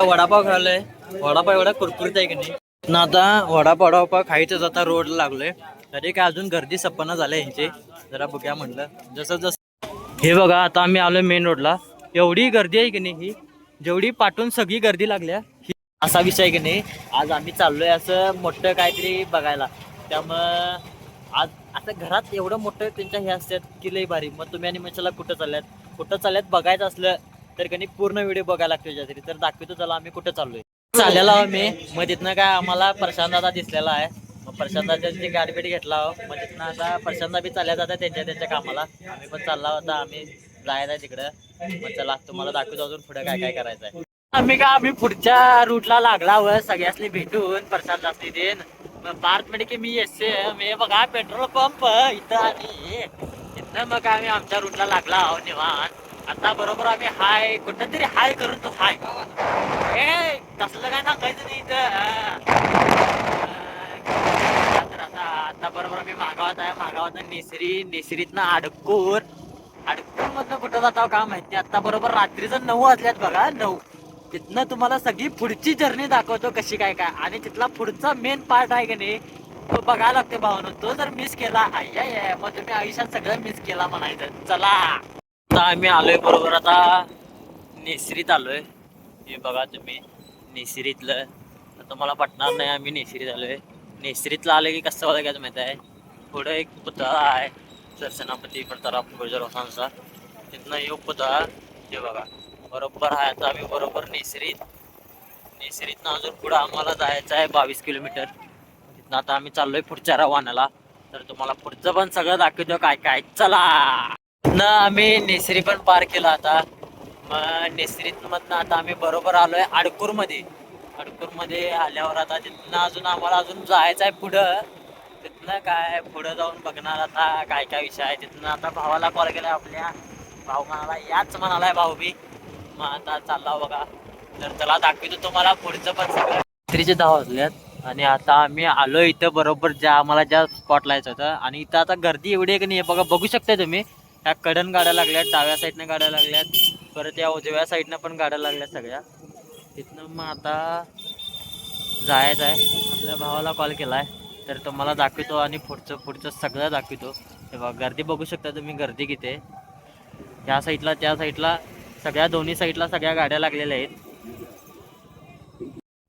वडापाव खाल्लाय. वडापाव एवढा कुरकुरीत आहे की नाही? ना आता वडापाव वडापाव खायचं आता रोड लागलोय. तरी काय अजून गर्दी सपन्न झाल्या यांची. जरा बघूया म्हटलं. जसं जसं हे बघा आता आम्ही आलोय मेन रोडला एवढी गर्दी आहे की नाही ही? जेवढी पाठून सगळी गर्दी लागल्या. ही असा विषय आहे की नाही? आज आम्ही चाललोय असं मोठं काहीतरी बघायला. त्यामुळं आज आता घरात एवढं मोठं त्यांच्या हे असतात की लई भारी. मग तुम्ही आणि मशाला कुठं चालल्यात? कुठं चालल्यात? बघायचं असलं तर कधी पूर्ण व्हिडिओ बघायला लागतो त्याच्यासाठी तर दाखवतो चला आम्ही कुठं चाललोय. चाललेला आहो मी मग तिथनं काय आम्हाला प्रशांत दादा दिसलेला आहे. मग प्रशांत दादाची गाडीपेटी घेतला आहो मग तिथनं आता प्रशांत बी चालल्या जातात त्यांच्या त्यांच्या कामाला. आम्ही पण चालला होता आम्ही जायला आहे तिकडं. मग चला तुम्हाला दाखवतो अजून पुढे काय काय करायचं आहे आम्ही का आम्ही पुढच्या रूटला लागला हवं सगळ्यासनी भेटून प्रशांत जास्ती देन पार्थ भारत की मी येसे मी बघा पेट्रोल पंप इथं आणि इथं मग आम्ही आमच्या रूटला लागला आहो निवांत. आता बरोबर आम्ही हाय कुठं तरी हाय करून तो हाय. ए तसलं काय सांगायचं नाही तर आता आता बरोबर आम्ही मागावत आहे. मागावत नेसरी नेसरीतनं अडकून अडकून मधनं कुठं जाता का माहिती आता बरोबर रात्रीचं नऊ वाजल्यात बघा नऊ. तिथनं तुम्हाला सगळी पुढची जर्नी दाखवतो कशी काय काय. आणि तिथला पुढचा मेन पार्ट आहे की नाही तो बघायला लागते भावनो. तो जर मिस केला आय मग तुम्ही आयुष्यात सगळं मिस केला म्हणायचं. चला. आता आम्ही आलोय बरोबर. आता नेसरीत आलोय. हे बघा तुम्ही नेसरीतलं. आता मला पटणार नाही आम्ही नेसरीत आलोय. नेसरीतला आलं की कसं बघायचं माहिती आहे? पुढं एक पुतळा आहे. सरसेनापती प्रताप गुजरवसांचा तिथनं येऊ पुतळा ते बघा. बरोबर आहे. आता आम्ही बरोबर नेसरीत. नेसरीतनं अजून पुढं आम्हाला जायचं आहे बावीस किलोमीटर. तिथनं आता आम्ही चाललोय पुढच्या रवानाला तर तुम्हाला पुढचं पण सगळं दाखवतो काय काय. चला! ना आम्ही नेसरी पण पार केला आता. मग नेसरीत मधनं आता आम्ही बरोबर आलोय आडकूरमध्ये आडकूरमध्ये आल्यावर आता तिथनं अजून आम्हाला अजून जायचं आहे पुढं. तिथनं काय पुढं जाऊन बघणार आता काय काय विषय आहे. तिथनं आता भावाला कॉल केला आपल्या. भाऊ म्हणाला याच म्हणालाय भाऊ मी मग आता चालला बघा. तर चला दाखवतो तुम्हाला पुढचं पण सगळं. रात्रीचे दहा वाजल्यात आणि आता आम्ही आलो इथं बरोबर ज्या आम्हाला ज्या स्पॉट लायचं होतं. आणि इथं आता गर्दी एवढी आहे की नाही बघा बघू शकता तुम्ही. ह्या कडन गाड्या लागल्यात डाव्या साईडनं गाड्या लागल्यात परत या उजव्या साईडनं पण गाड्या लागल्यात सगळ्या. तिथनं मग आता जायचं आहे. आपल्या भावाला कॉल केला आहे तर तुम्हाला दाखवतो आणि पुढचं पुढचं सगळं दाखवतो. हे बघा गर्दी बघू शकता तुम्ही गर्दी किती आहे. त्या साईडला त्या साईडला सगळ्या दोन्ही साईडला सगळ्या गाड्या लागलेल्या आहेत.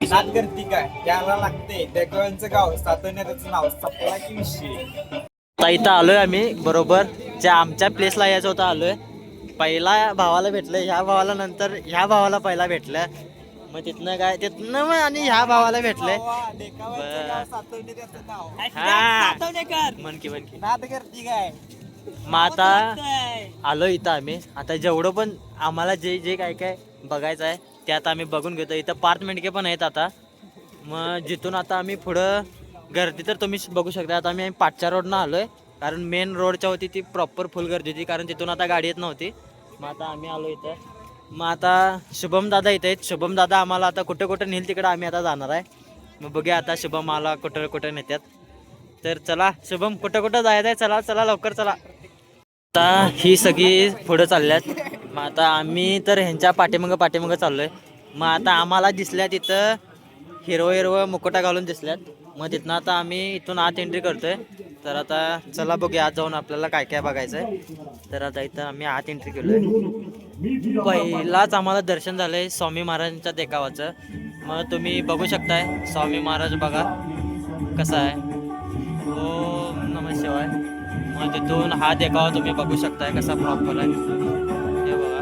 नाद करती काय? त्याला लागते. डेकवांचं गाव सातवण्याचं नाव सपला की विषय आता इथं आलोय आम्ही बरोबर. ज्या आमच्या प्लेसला यायचं होतं आलोय. पहिला भावाला भेटलं ह्या भावाला नंतर ह्या भावाला पहिला भेटलं. मग तिथनं काय तिथनं मग आणि ह्या भावाला भेटलंय म्हणकी म्हणकी मग आता आलो इथं आम्ही. आता जेवढं पण आम्हाला जे जे काय काय बघायचं आहे ते आता आम्ही बघून घेतो. इथं पाच मेंढके पण आहेत आता. मग जिथून आता आम्ही पुढं गर्दी तर तुम्ही बघू शकता. आता आम्ही पाटच्या रोडनं आलोय. कारण मेन रोडच्या होती ती प्रॉपर फुल गर्दी होती कारण तिथून आता गाडी येत नव्हती. मग आता आम्ही आलो इथं. मग आता शुभम दादा इथे आहेत. शुभम दादा आम्हाला आता कुठं कुठं नेल तिकडं आम्ही आता जाणार आहे. मग बघूया आता शुभम आला कुठं कुठं नेत्यात. तर चला शुभम कुठं कुठं जायचं आहे? चला चला लवकर चला. आता ही सगळी पुढं चालल्यात. मग आता आम्ही तर ह्यांच्या पाठीमागं पाठीमागं चाललोय. मग आता आम्हाला दिसल्या तिथं हिरवं हिरवं मुकुटा घालून दिसल्यात. मग तिथनं आता आम्ही इथून आत एंट्री करतोय. तर आता चला बघूया आज जाऊन आपल्याला काय काय बघायचं आहे तर आता इथं आम्ही आत एंट्री केलोय. पहिलाच आम्हाला दर्शन झालंय स्वामी महाराजांच्या देखावाचं. मग तुम्ही बघू शकताय स्वामी महाराज बघा कसा आहे. ओम नम शिवाय. मग तिथून हा देखावा तुम्ही बघू शकताय कसा प्रॉपर आहे. हे बघा.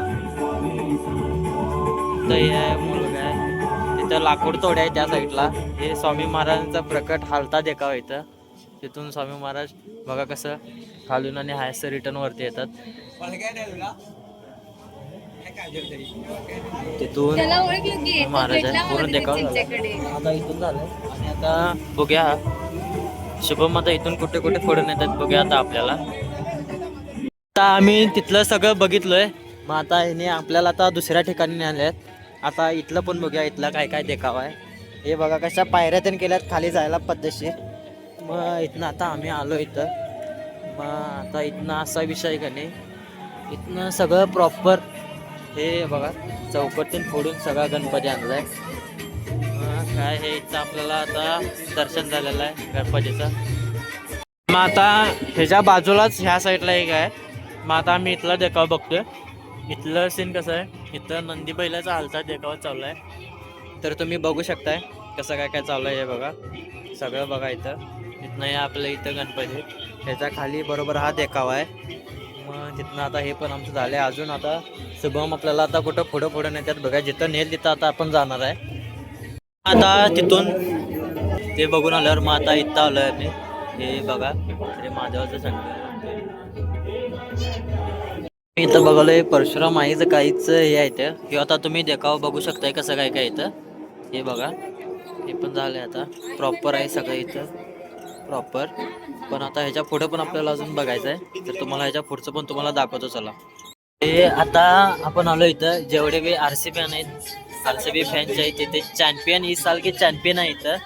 दही आहे मुलगा आहे तिथं लाकूड तोड्या आहे त्या साईडला हे स्वामी महाराजांचा प्रकट हालता देखावा इथं. तिथून स्वामी महाराज बघा कसं खालून आणि हायस रिटर्न वरती येतात. तिथून महाराज पूर्ण देखावा. आता इथून झालं. आणि आता बघूया. शुभम आता इथून कुठे कुठे फोडून येतात बघूया आता आपल्याला. आता आम्ही तिथलं सगळं बघितलोय. मग आता ह्याने आपल्याला आता दुसऱ्या ठिकाणी नेल्यात आता इथलं पण बघूया इथला काय काय देखावा आहे. हे बघा कशा पायऱ्या त्याने केल्यात खाली जायला पद्धतशीर. मग इथनं आता आम्ही आलो इथं. मग आता इथनं असा विषय आहे का नाही? इथनं सगळं प्रॉपर हे बघा चौकटीन फोडून सगळा गणपती आणलाय. अं, काय हे इथं आपल्याला आता दर्शन झालेलं आहे गणपतीचं. मग आता ह्याच्या बाजूलाच ह्या साईडला एक आहे. मग आता आम्ही इथला देखावा बघतोय. इथलं सीन कसं आहे? इथं नंदी बैलाचा हालचा देखावा चालू आहे तर तुम्ही बघू शकताय कसं काय काय चालू आहे हे बघा. सगळं बघा इथं. नाही आपल्या इथं गणपती. ह्याच्या खाली बरोबर हा देखावा आहे. मग तिथनं आता हे पण आमचं झालं आहे अजून आता शुभम आपल्याला आता कुठं पुढं पुढं नेत्यात बघा. जिथं नेल तिथं आता आपण जाणार आहे. आता तिथून ते बघून आल्यावर मग आता इथं आलो आहे आम्ही. हे बघा. श्री महादेवाचं संकल्प इथं बघालोय परशुराम आईचं काहीच हे आहे ते हे आता तुम्ही देखाव बघू शकताय कसं काय काय इथं. हे बघा. हे पण झालंय आता. प्रॉपर आहे सगळं इथं. प्रॉपर पण आता ह्याच्या पुढे पण आपल्याला अजून बघायचं आहे. तर तुम्हाला ह्याच्या पुढचं पण तुम्हाला दाखवतो चला. हे आता आपण आलो इथं. जेवढे बी आर सी फॅन आहेत आर सी बी फॅनचे आहेत तिथे चॅम्पियन ही साल की चॅम्पियन आहे इथं.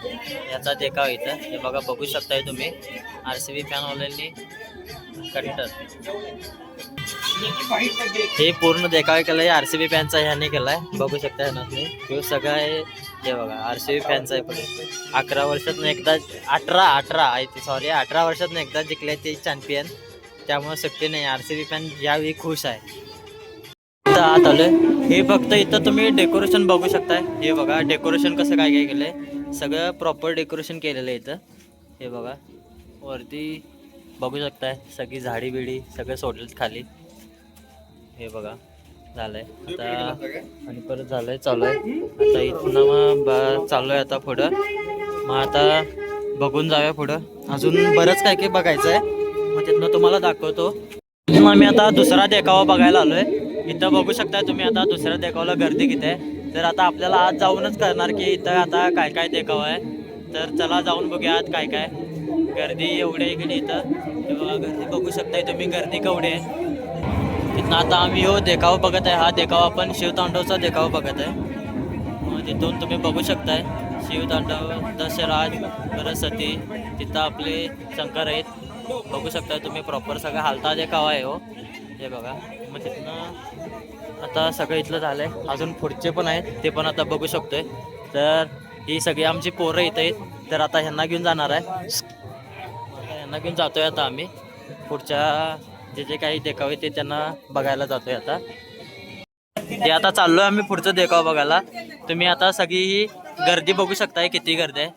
याचा देखाव इथं. हे बघा बघू शकताय तुम्ही. आर सी बी फॅनवाल्यांनी कट्टर हे पूर्ण देखावे आहे आर सी बी फॅनचा ह्याने केलाय. बघू शकता ह्याने तुम्ही. सगळं ते हे बघा आर सी बी फॅन्स आहे पण. अकरा वर्षातून एकदा अठरा अठरा आहे ते सॉरी अठरा वर्षातून एकदा जिंकले ते चॅम्पियन त्यामुळे सुट्टी नाही. आर सी बी फॅन यावेळी खुश आहे. इथं आत आलो हे फक्त इथं तुम्ही डेकोरेशन बघू शकताय. हे बघा डेकोरेशन कसं काय काय केलंय. सगळं प्रॉपर डेकोरेशन केलेलं आहे इथं. हे बघा वरती बघू शकताय. सगळी झाडी बिडी सगळं सोडलेत खाली. हे बघा. झालंय. आता आणि परत झालंय चालू आहे. आता इथनं मग ब- चालू आहे आता पुढं. मग आता बघून जाऊया पुढं. अजून बरंच काय काय बघायचं आहे मग तिथनं तुम्हाला दाखवतो. मग आम्ही आता दुसरा देखावा बघायला आलोय. इथं बघू शकता तुम्ही आता दुसऱ्या देखावाला गर्दी किती आहे. तर आता आपल्याला आज जाऊनच करणार की इथं आता काय काय देखावा आहे. तर चला जाऊन बघूया आज काय काय. गर्दी एवढी आहे की नाही इथं. बघा गर्दी बघू शकताय तुम्ही. गर्दी केवढी आहे. तिथनं आता आम्ही हो देखावा बघत आहे. हा देखावा आपण शिवतांडवचा देखावा बघत आहे. मग तिथून तुम्ही बघू शकताय. शिवतांडव दशराज सरस्वती तिथं आपले शंकर आहेत. बघू शकताय तुम्ही प्रॉपर सगळं. हालता देखावा आहे हो. हे बघा. मग तिथनं आता सगळं इथलं झालं आहे अजून पुढचे पण आहेत. ते पण आता बघू शकतोय. तर ही सगळी आमची पोरं इथं आहेत. तर आता ह्यांना घेऊन जाणार आहे. आता यांना घेऊन जातोय आता आम्ही. पुढच्या जे जे काही देखावे ते त्यांना बघायला जातोय आता. ते आता चाललोय आम्ही पुढचं देखाव बघायला. तुम्ही आता सगळी ही गर्दी बघू शकताय किती गर्दी आहे.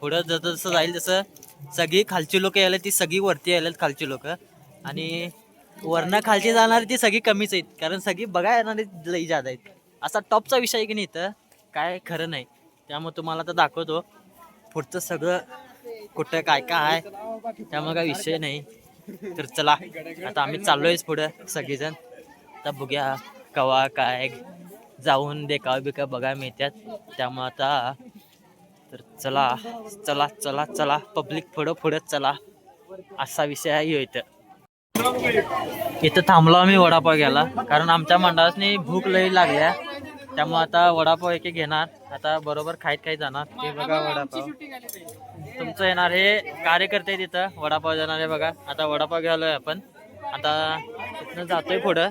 पुढं जसं जसं जाईल तसं सगळी खालची लोक यायला ती सगळी वरती यायला खालची लोक. आणि वरनं खालची जाणारी ती सगळी कमीच आहेत. कारण सगळी बघा येणारी लई जादा आहेत. असा टॉपचा विषय आहे की नाही इथं? काय खरं नाही. त्यामुळे तुम्हाला तर दाखवतो. पुढचं सगळं कुठं काय काय आहे. त्यामुळे काय विषय नाही. तर चला आता आम्ही चाललोयच पुढं सगळेजण. आता बघूया कवा काय जाऊन देखावा बिका बघा मिळतात. त्यामुळे आता तर चला चला चला चला पब्लिक पुढं पुढं चला. असा विषय आहे इथं. इथं थांबलो आम्ही वडापाव घ्यायला. कारण आमच्या मंडळाने भूक लई लागल्या त्यामुळे आता वडापाव एक घेणार. आता बरोबर खायत खायत जाणार. ते बघा वडापाव. तुमचं येणार हे कार्यकर्ते तिथं वडापाव जाणार आहे बघा. आता वडापाव घ्यायलोय आपण. आता तिथनं जातोय पुढं.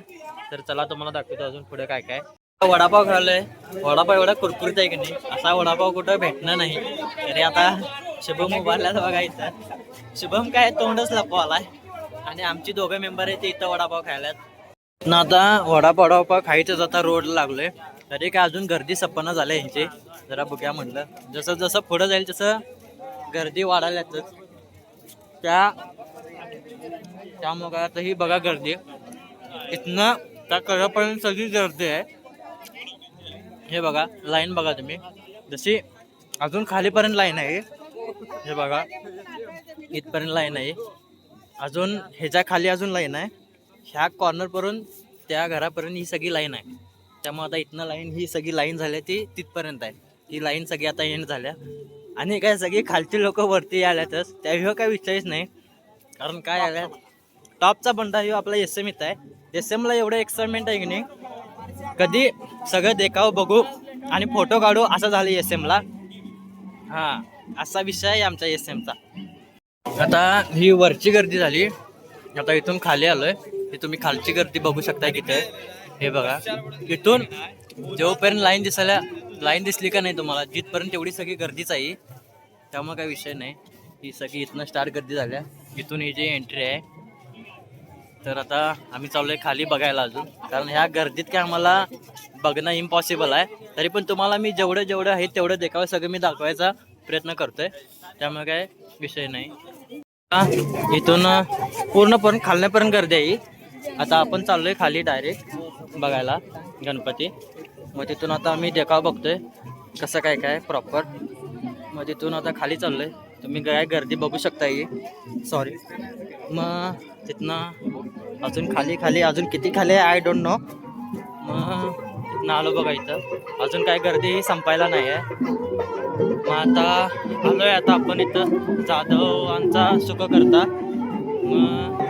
तर चला तुम्हाला दाखवतो अजून पुढे काय काय. वडापाव खाल्लोय. वडापाव एवढा कुरकुरीत आहे की नाही? असा वडापाव कुठं भेटणार नाही. तरी आता शुभम उभारल्यात बघा इथं. शुभम काय तोंडच लपवालाय. आणि आमची दोघं मेंबर आहेत ते इथं वडापाव खायलात ना आता वडापाव वडापाव खायचंच आता रोडला लागलोय. तरी काय अजून गर्दी सप्पना झाल्या यांची. जरा बघ्या म्हटलं जसं जसं पुढं जाईल तसं गर्दी वाढायलाच त्या त्यामुळे आता ही बघा गर्दी. इथनं त्या कळपर्यंत सगळी गर्दी आहे. हे बघा लाईन बघा तुम्ही. जशी अजून खालीपर्यंत लाईन आहे. हे बघा इथपर्यंत लाईन आहे. अजून ह्याच्या खाली अजून लाईन आहे. ह्या कॉर्नरपर्यंत त्या घरापर्यंत ही सगळी लाईन आहे. त्यामुळे आता इथनं लाईन ही सगळी लाईन झाली ती तिथपर्यंत आहे. ही लाईन सगळी आता एंड झाल्या. आणि काय सगळी खालची लोक वरती आल्यातच. त्याशिवाय काय विचारच नाही. कारण काय आल्या टॉपचा बंडा ह्यो आपला एस एम आहे. एस एमला एवढं एक्साइटमेंट आहे की नाही कधी सगळं देखाव बघू आणि फोटो काढू असं झालं एस एमला हा असा विषय आहे आमच्या एस एमचा आता ही वरची गर्दी झाली. आता इथून खाली आलोय. हे तुम्ही खालची गर्दी बघू शकता किती हे बघा. इथून जेव्हापर्यंत लाईन दिसायला लाईन दिसली का नाही तुम्हाला जिथपर्यंत तेवढी सगळी गर्दीच आहे त्यामुळे काही विषय नाही. ही सगळी इथनं स्टार्ट गर्दी झाल्या. इथून ही जी एंट्री आहे तर आता आम्ही चाललोय खाली बघायला अजून. कारण ह्या गर्दीत काय आम्हाला बघणं इम्पॉसिबल आहे. तरी पण तुम्हाला मी जेवढं जेवढं आहे तेवढं देखावं सगळं मी दाखवायचा प्रयत्न करतोय. त्यामुळे काय विषय नाही. इथून पूर्णपर्यंत खालण्यापर्यंत गर्दी आहे आता आपण चाललोय खाली डायरेक्ट बघायला गणपती. मग तिथून आता आम्ही देखाव बघतोय कसं काय काय प्रॉपर मग तिथून आता खाली चाललोय. तुम्ही काय गर्दी बघू शकता ही सॉरी मग तिथनं अजून खाली खाली अजून किती खाली आहे? आय डोंट नो मग तिथनं आलो बघा इथं. अजून काय गर्दी संपायला नाही आहे. मग आता आलोय आता आपण इथं. जाधवांचा सुख करता. मग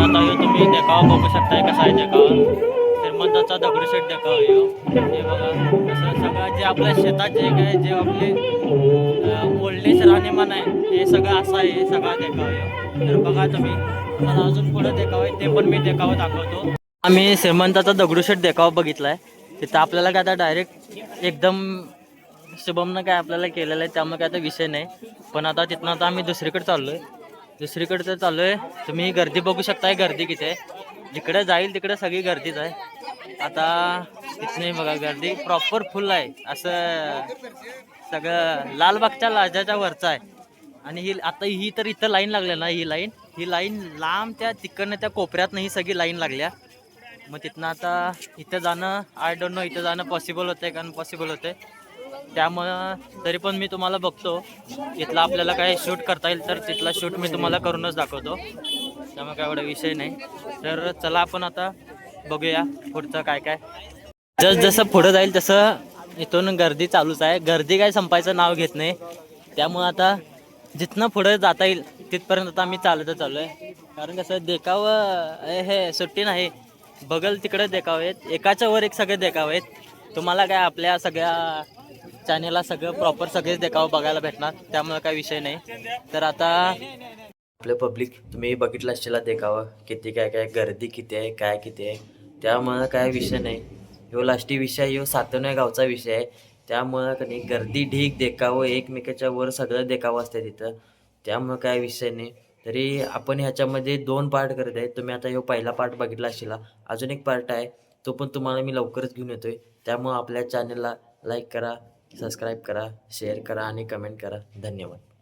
आता तुम्ही देखावा बघू शकताय कसा आहे देखावा. श्रीमंताचा दगडूशेठ देखाव हे. हो. म्हणजे बघा सगळं जे आपल्या शेतात जे काय जे आपले ओल्डेज राहणीमान आहे हे सगळं असं आहे हे सगळा देखाव हो. तर बघा तुम्ही मला अजून पुढं देखाव आहे ते पण मी देखावं दाखवतो. आम्ही श्रीमंताचा दगडूशेठ देखावा बघितलाय. तिथं आपल्याला काय आता डायरेक्ट एकदम शुभमनं काय आपल्याला केलेलं आहे त्यामुळे काय आता विषय नाही. पण आता तिथनं आता आम्ही दुसरीकडे आहे दुसरीकडे तर आहे तुम्ही गर्दी बघू शकताय गर्दी किती आहे. जिकडे जाईल तिकडे सगळी गर्दीच आहे. आता तिथने बघा गर्दी प्रॉपर फुल आहे. असं सगळं लालबागच्या लाजाच्या वरचं आहे. आणि ही आता ही तर इथं लाईन लागल्या ना ही लाईन ही लाईन लांब त्या तिकडनं त्या कोपऱ्यातनं ही सगळी लाईन लागल्या. मग तिथनं आता इथं जाणं आय डोंट नो इथं जाणं पॉसिबल होतंय का? पॉसिबल आहे त्यामुळं तरी पण मी तुम्हाला बघतो. इथला आपल्याला काय शूट करता येईल तर तिथला शूट मी तुम्हाला करूनच दाखवतो. त्यामुळे काय एवढा विषय नाही. तर चला आपण आता बघूया पुढचं काय काय. जस जसं पुढं जाईल तसं इथून गर्दी चालूच आहे. गर्दी काय संपायचं नाव घेत नाही. त्यामुळं आता जिथनं पुढं जाता येईल तिथपर्यंत आता आम्ही चालतच चालू आहे कारण कसं देखावं हे- हे सुट्टी नाही. बगल तिकडे देखाव आहेत. एकाच्या वर एक सगळे देखाव आहेत. तुम्हाला काय आपल्या सगळ्या चॅनेलला सगळं प्रॉपर सगळेच देखाव बघायला भेटणार. त्यामुळे काय विषय नाही. तर आता आपलं पब्लिक तुम्ही बघितलं असलेला देखावं किती काय काय गर्दी किती आहे काय किती आहे. त्यामुळं काय विषय नाही. ह्यो लास्टी विषय ह्यो सातवण्या गावचा विषय आहे. त्यामुळं कधी गर्दी ढीक देखावं एकमेकाच्या वर सगळं देखावं असतं तिथं. त्यामुळं काय विषय नाही. तरी आपण ह्याच्यामध्ये दोन पार्ट करत आहे. तुम्ही आता ह्यो पहिला पार्ट बघितला असला. अजून एक पार्ट आहे. तो पण तुम्हाला मी लवकरच घेऊन येतो आहे त्यामुळं आपल्या चॅनलला लाईक करा सबस्क्राईब करा शेअर करा आणि कमेंट करा. धन्यवाद.